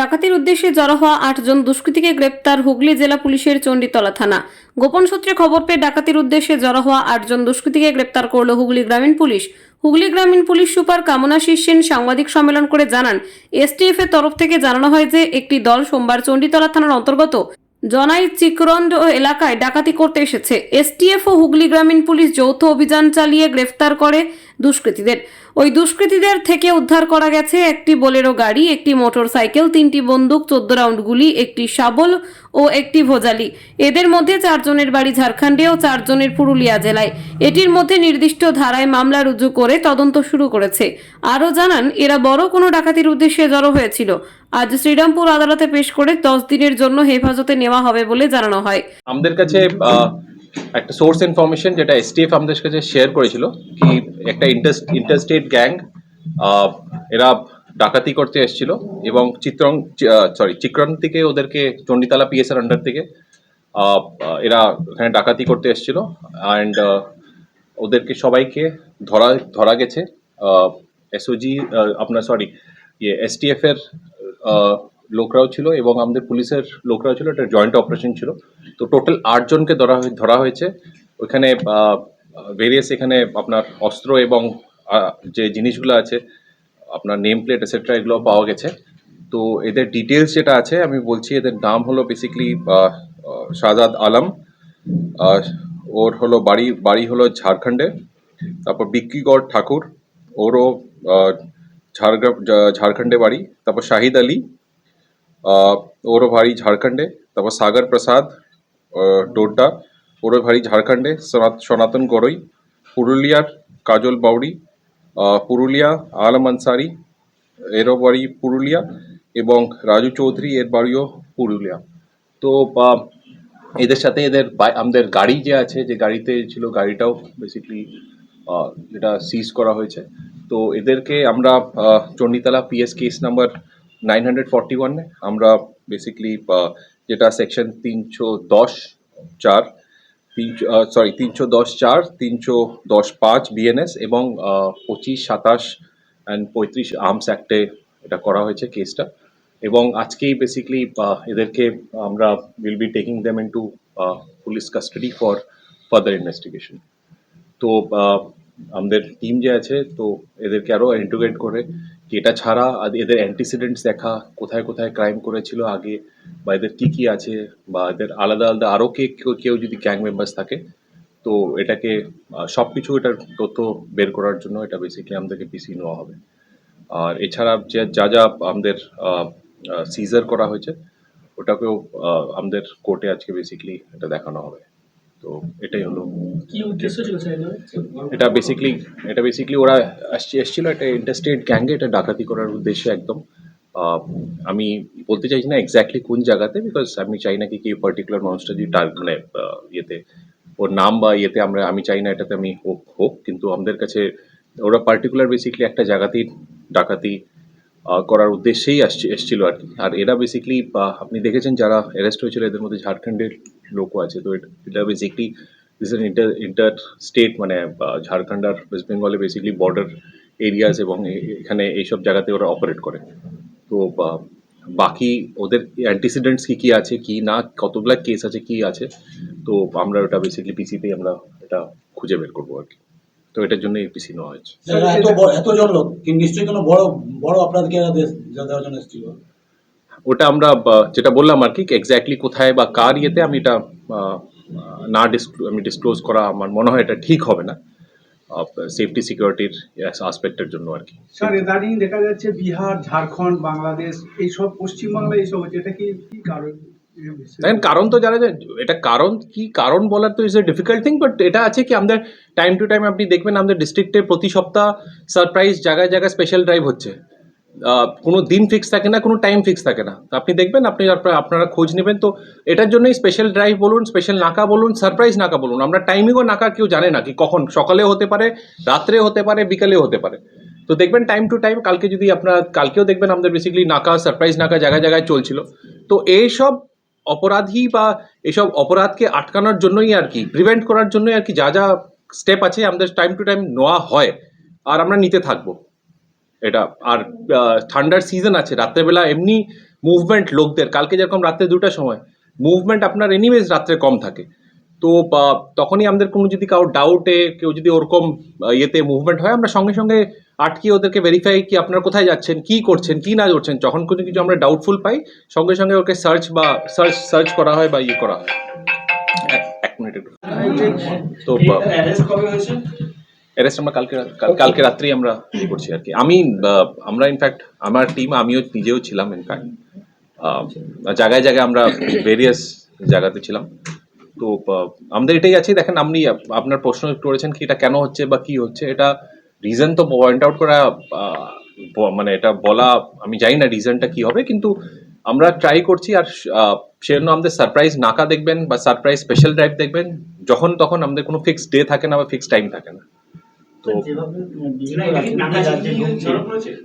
ডাকাতির উদ্দেশ্যে জড়ো হওয়া আটজন দুষ্কৃতীকে গ্রেপ্তার হুগলি জেলা পুলিশের চণ্ডীতলা থানা। গোপন সূত্রে খবর পেয়ে ডাকাতির উদ্দেশ্যে জড়ো হওয়া আটজন দুষ্কৃতীকে গ্রেপ্তার করল হুগলি গ্রামীণ পুলিশ। হুগলি গ্রামীণ পুলিশ সুপার কামনা শীর্ষেন সাংবাদিক সম্মেলন করে জানান এসটিএফ এর তরফ থেকে জানানো হয় যে একটি দল সোমবার চণ্ডীতলা থানার অন্তর্গত জনাই চিকরন্ড ও এলাকায় ডাকাতি করতে এসেছে। এসটিএফ ও হুগলি গ্রামীণ পুলিশ যৌথ অভিযান চালিয়ে গ্রেফতার করে দুষ্কৃতীদের। ওই দুষ্কৃতীদের থেকে উদ্ধার করা গেছে একটি বোলেরো গাড়ি, একটি মোটর সাইকেল তিনটি বন্দুক, চোদ্দ রাউন্ড গুলি, একটি শাবল ও একটি ভোজালি। এদের মধ্যে চারজনের বাড়ি ঝাড়খণ্ডে ও চারজনের পুরুলিয়া জেলায়। এটির মধ্যে নির্দিষ্ট ধারায় মামলা রুজু করে তদন্ত শুরু করেছে। আরও জানান, এরা বড় কোনো ডাকাতির উদ্দেশ্যে জড়ো হয়েছিল। আজ শ্রীরামপুর আদালতে পেশ করে দশ দিনের জন্য হেফাজতে নেওয়া হবে বলে জানানো হয়। আমাদের কাছে একটা সোর্স ইনফরমেশন যেটা এসটিএফ আমাদের কাছে শেয়ার করেছিল কি একটা ইন্টার ইন্টারস্টেট গ্যাং এরা ডাকাতি করতে এসেছিল এবং চিত্রং সরি চিক্রন থেকে ওদেরকে চণ্ডীতলা পিএসআর আন্ডার থেকে এরা এখানে ডাকাতি করতে এসেছিল অ্যান্ড ওদেরকে সবাইকে ধরা ধরা গেছে এসওজি আপনার সরি ইয়ে এসটিএফ এর আহ, লোকরাও ছিল এবং আমাদের পুলিশের লোকরাও ছিল এটা জয়েন্ট অপারেশন ছিল। তো টোটাল আটজনকে ধরা ধরা হয়েছে। ওইখানে ভেরিয়াস এখানে আপনার অস্ত্র এবং যে জিনিসগুলো আছে, আপনার নেম প্লেট এসেট্রা এগুলো পাওয়া গেছে। তো এদের ডিটেলস যেটা আছে, আমি বলছি, এদের নাম হলো বেসিক্যালি শাহজাদ আলম। ওর হলো বাড়ি বাড়ি হলো ঝাড়খণ্ডে। তারপর বিক্কিগড় ঠাকুর। ওরও ঝাড়গ্রাম ঝাড়খণ্ডে বাড়ি। তারপর শাহিদ আলী। ওরও বাড়ি ঝাড়খণ্ডে। তারপর সাগর প্রসাদ। ডোড্ডা ওরও বাড়ি ঝাড়খণ্ডে সনাত- সনাতন গড়ই পুরুলিয়ার কাজল আহ, পুরুলিয়া আলম আনসারি এরও বাড়ি পুরুলিয়া এবং রাজু চৌধুরী এর বাড়িও পুরুলিয়া। তো এদের সাথে এদের আমাদের গাড়ি যে আছে যে গাড়িতে ছিল গাড়িটাও বেসিক্যালি যেটা সিজ করা হয়েছে। তো এদেরকে আমরা Chanditala PS case number nine hundred forty ওয়ানে আমরা বেসিক্যালি যেটা সেকশন তিনশো দশ, চার, তিনশো সরি তিনশো দশ, চার, তিনশো দশ, পাঁচ বিএনএস এবং পঁচিশ, সাতাশ অ্যান্ড পঁয়ত্রিশ আর্মস অ্যাক্টে এটা করা হয়েছে কেসটা এবং আজকেই বেসিক্যালি এদেরকে আমরা will be taking them in to police custody for further investigation তো আমাদের টিম যে আছে, তো এদেরকে আরও ইন্টিগ্রেট করে এটা ছাড়া এদের অ্যান্টিসিডেন্টস দেখা, কোথায় কোথায় ক্রাইম করেছিল আগে, বা এদের কী কী আছে, বা এদের আলাদা আলাদা আরও কে কেউ কেউ যদি গ্যাং মেম্বার্স থাকে, তো এটাকে সব কিছু এটার তথ্য বের করার জন্য এটা বেসিক্যালি আমাদেরকে পিসি নেওয়া হবে। আর এছাড়া যে, যা যা আমাদের সিজার করা হয়েছে, ওটাকেও আমাদের কোর্টে আজকে বেসিক্যালি এটা দেখানো হবে। তো এটাই হলো। কি উদ্দেশ্য ছিল এটা বেসিক্যালি এটা বেসিক্যালি ওরা আসছে এসেছিল একটা ইন্টারস্টেট গ্যাঙ্গে এটা ডাকাতি করার উদ্দেশ্যে একদম। আমি বলতে চাইছি না এক্স্যাক্টলি কোন জায়গাতে বিকজ আমি চাই না কি কি পার্টিকুলার মানুষটা যদি মানে ইয়েতে ওর নাম বা ইয়েতে আমরা আমি চাই না এটাতে আমি হোক হোক কিন্তু আমাদের কাছে ওরা পার্টিকুলার বেসিক্যালি একটা জায়গাতেই ডাকাতি করার উদ্দেশ্যেই আসছে এসেছিল আর কি। আর এরা বেসিক্যালি আপনি দেখেছেন যারা অ্যারেস্ট হয়েছিল এদের মধ্যে ঝাড়খণ্ডের লোকও আছে। তো এটা- basically this inter inter state মানে ঝাড়খণ্ড আর ওয়েস্ট বেঙ্গলে বেসিক্যালি বর্ডার এরিয়াস এবং এখানে এইসব জায়গাতে ওরা অপারেট করে। তো বাকি ওদের অ্যান্টিসিডেন্টস কি কি আছে, কি না, কতগুলা কেস আছে, কি আছে, তো আমরা ওটা বেসিক্যালি পিসিতে আমরা এটা খুঁজে বের করব আর কি। তো এটার জন্য পিসি নেওয়া হয়েছে। এতজন লোক নিশ্চয়ই কোনো বড় বড় দেওয়ার জন্য এসেছিল? ওটা আমরা যেটা বললাম আর কি এক্স্যাক্টলি কোথায় বা কার ইয়েতে আমি এটা না ডিসক্লো আমি ডিসক্লোজ করা আমার মনে হয় এটা ঠিক হবে না সেফটি সিকিউরিটির আসপেক্টের জন্য আর কি। স্যার ইদানিং দেখা যাচ্ছে বিহার ঝাড়খণ্ড বাংলাদেশ এইসব পশ্চিমবাংলা এইসব হচ্ছে এটা কি কি কারণ? দেখেন কারণ তো জানা যায় এটা কারণ কি কারণ বলার তো is a difficult thing but এটা আছে কি আমাদের টাইম টু টাইম আপনি দেখবেন আমাদের ডিস্ট্রিক্টে প্রতি সপ্তাহ সারপ্রাইজ জায়গায় জায়গায় স্পেশাল ড্রাইভ হচ্ছে। কোনো দিন ফিক্স থাকে না, কোনো টাইম ফিক্স থাকে না। তো আপনি দেখবেন, আপনি আপনারা- খোঁজ নেবেন। তো এটার জন্যই স্পেশাল ড্রাইভ বলুন স্পেশাল নাকা বলুন সারপ্রাইজ নাকা বলুন। আমরা টাইমিংও নাকা কেউ জানে না কি কখন। সকালে হতে পারে, রাত্রে হতে পারে বিকালেও হতে পারে। তো দেখবেন টাইম টু টাইম কালকে যদি আপনারা, কালকেও দেখবেন আমাদের বেসিক্যালি নাকা সারপ্রাইজ নাকা জায়গায় জায়গায় চলছিল। তো এইসব অপরাধী বা এসব অপরাধকে আটকানোর জন্যই আর কি প্রিভেন্ট করার জন্যই আর কি যা যা স্টেপ আছে আমাদের টাইম টু টাইম নেওয়া হয়। আর আমরা নিতে থাকব। এটা আর ঠান্ডার সিজন আছে রাত্রেবেলা এমনি মুভমেন্ট লোকদের কালকে যেরকম রাত্রে দুটার সময় মুভমেন্ট আপনার এনিওয়েজ রাত্রে কম থাকে। তো তখনই আমাদের কোনো যদি কারও ডাউটে কেউ যদি ওরকম ইয়েতে মুভমেন্ট হয় আমরা সঙ্গে সঙ্গে আটকিয়ে ওদেরকে ভেরিফাই কি আপনারা কোথায় যাচ্ছেন কি করছেন কি না করছেন যখন কোনো কিছু আমরা ডাউটফুল পাই সঙ্গে সঙ্গে ওকে সার্চ বা সার্চ সার্চ করা হয় বা ইয়ে করা হয়। এক- মিনিট একটু। তো অ্যারেস্ট আমরা কালকে কালকে রাত্রেই আমরা ইয়ে করছি আর কি। আমি আমরা ইনফ্যাক্ট আমার টিম আমিও নিজেও ছিলাম ইনফ্যাক্ট জায়গায় জায়গায় আমরা ভেরিয়াস জায়গাতে ছিলাম। তো আমাদের এটাই আছে দেখেন আপনি আপনার প্রশ্ন একটু করেছেন কি এটা কেন হচ্ছে বা কি হচ্ছে এটা রিজন তো পয়েন্ট আউট করা মানে এটা বলা আমি জানি না রিজনটা কি হবে কিন্তু আমরা ট্রাই করছি আর সেজন্য আমাদের সারপ্রাইজ নাকা দেখবেন বা সারপ্রাইজ স্পেশাল ড্রাইভ দেখবেন যখন তখন আমাদের কোনো ফিক্সড ডে থাকে না বা ফিক্সড টাইম থাকে না। তো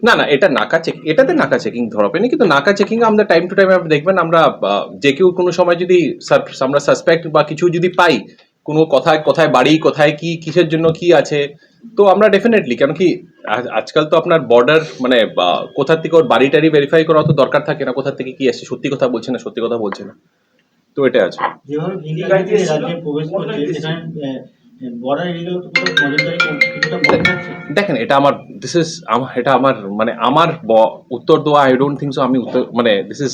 না না এটা নাকা চেক এটাতে নাকা চেকিং ধরা পড়েনি কিন্তু নাকা চেকিং আমরা টাইম টু টাইম দেখবেন আমরা যে কেউ কোনো সময় যদি আমরা সাসপেক্ট বা কিছু যদি পাই কোনো কোথায় কোথায় বাড়ি কোথায় কি কিসের জন্য কি আছে তো আমরা ডেফিনেটলি কেন কি আজকাল তো আপনার বর্ডার মানে কোথার থেকে ওর বাড়ি টাড়ি ভেরিফাই করা তো দরকার থাকে না কোথা থেকে কি আসছে সত্যি কথা বলছে না সত্যি কথা বলছে না তো এটা আছে। যেভাবে দেখেন এটা আমার দিস ইজ আমার এটা আমার মানে আমার উত্তর দেওয়া আই ডোন্ট থিঙ্ক সো আমি উত্তর মানে দিস ইজ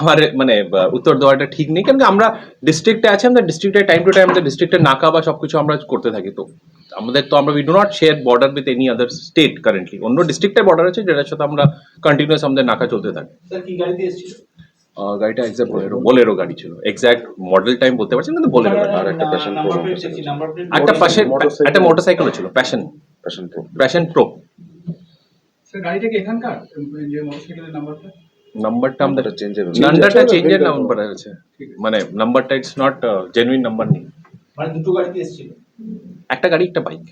আমার মানে উত্তর দেওয়াটা ঠিক নেই। কারণ আমরা ডিস্ট্রিক্টে আছি আমরা ডিস্ট্রিক্টে টাইম টু টাইম আমাদের ডিস্ট্রিক্টের নাকা বা সব কিছু আমরা করতে থাকি। তো আমাদের তো আমরা we do not share border with any other state currently অন্য ডিস্ট্রিক্টের বর্ডার আছে যেটার সাথে আমরা কন্টিনিউয়াস আমাদের নাকা চলতে থাকে। স্যার কি গাড়িতে এসেছিল? গাড়িটা এক্সাক্ট বোলেরো বোলেরো গাড়ি ছিল এক্সাক্ট মডেল টাইম বলতে পারছি না কিন্তু বোলেরো গাড়ি আর একটা প্যাশন প্রো নাম্বার প্লেট দেখছি নাম্বার প্লেট একটা পাশে Motorcycle- একটা মোটরসাইকেলও ছিল Passion Passion Pro Passion Pro sir গাড়িটা কি এখানকার যে মোটরসাইকেলের নাম্বারটা নাম্বারটা আমাদের এটা চেঞ্জের নাম্বারটা চেঞ্জের নাম্বার আছে মানে নাম্বারটা ইটস নট জেনুইন নাম্বার নেই মানে দুটো গাড়িতে এসেছিল একটা গাড়ি একটা বাইক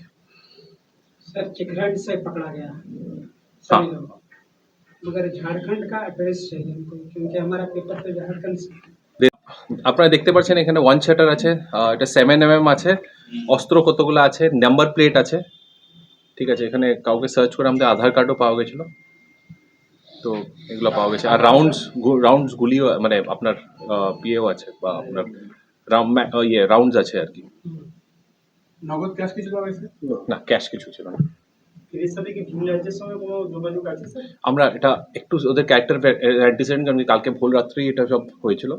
सर चिकलहट से पकड़ा गया हाँ। सभी लोग मगर झारखंड का एड्रेस चाहिए हमको क्योंकि हमारा पेपर तो झारखंड से আপনারা দেখতে পাচ্ছেন এখানে ওয়ান শাটার আছে আহ, এটা সেভেন এম এম আছে অস্ত্র কতগুলো আছে নাম্বার প্লেট আছে ঠিক আছে এখানে কাউকে সার্চ করে আমাদের আধার কার্ডও পাওয়া গেছিল তো এগুলো পাওয়া গেছে আর রাউন্ডস রাউন্ডস গুলিও মানে আপনার আহ, ইয়েও আছে বা আপনার রাউন্ড ইয়ে রাউন্ডস আছে আর কি নগদ ক্যাশ কিছু পাওয়া গেছে না ক্যাশ কিছু ছিল না আমরা এটা একটু ওদের ক্যারেক্টার অ্যান্টিসিডেন্ট কারণ কালকে ভোল রাত্রি এটা সব হয়েছিল।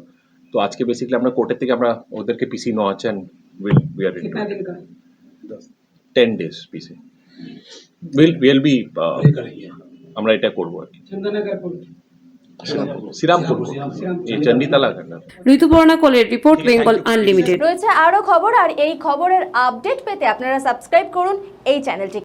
তো আজকে বেসিক্যালি আমরা কোর্টের থেকে আমরা ওদেরকে PC নোয়াচেন and will we are ten days PC will will be আমরা এটা করব আর কি। ঋতুপর্ণা কলের রিপোর্ট বেঙ্গল আনলিমিটেড রয়েছে আরও খবর আর এই খবরের আপডেট পেতে আপনারা সাবস্ক্রাইব করুন এই চ্যানেলটি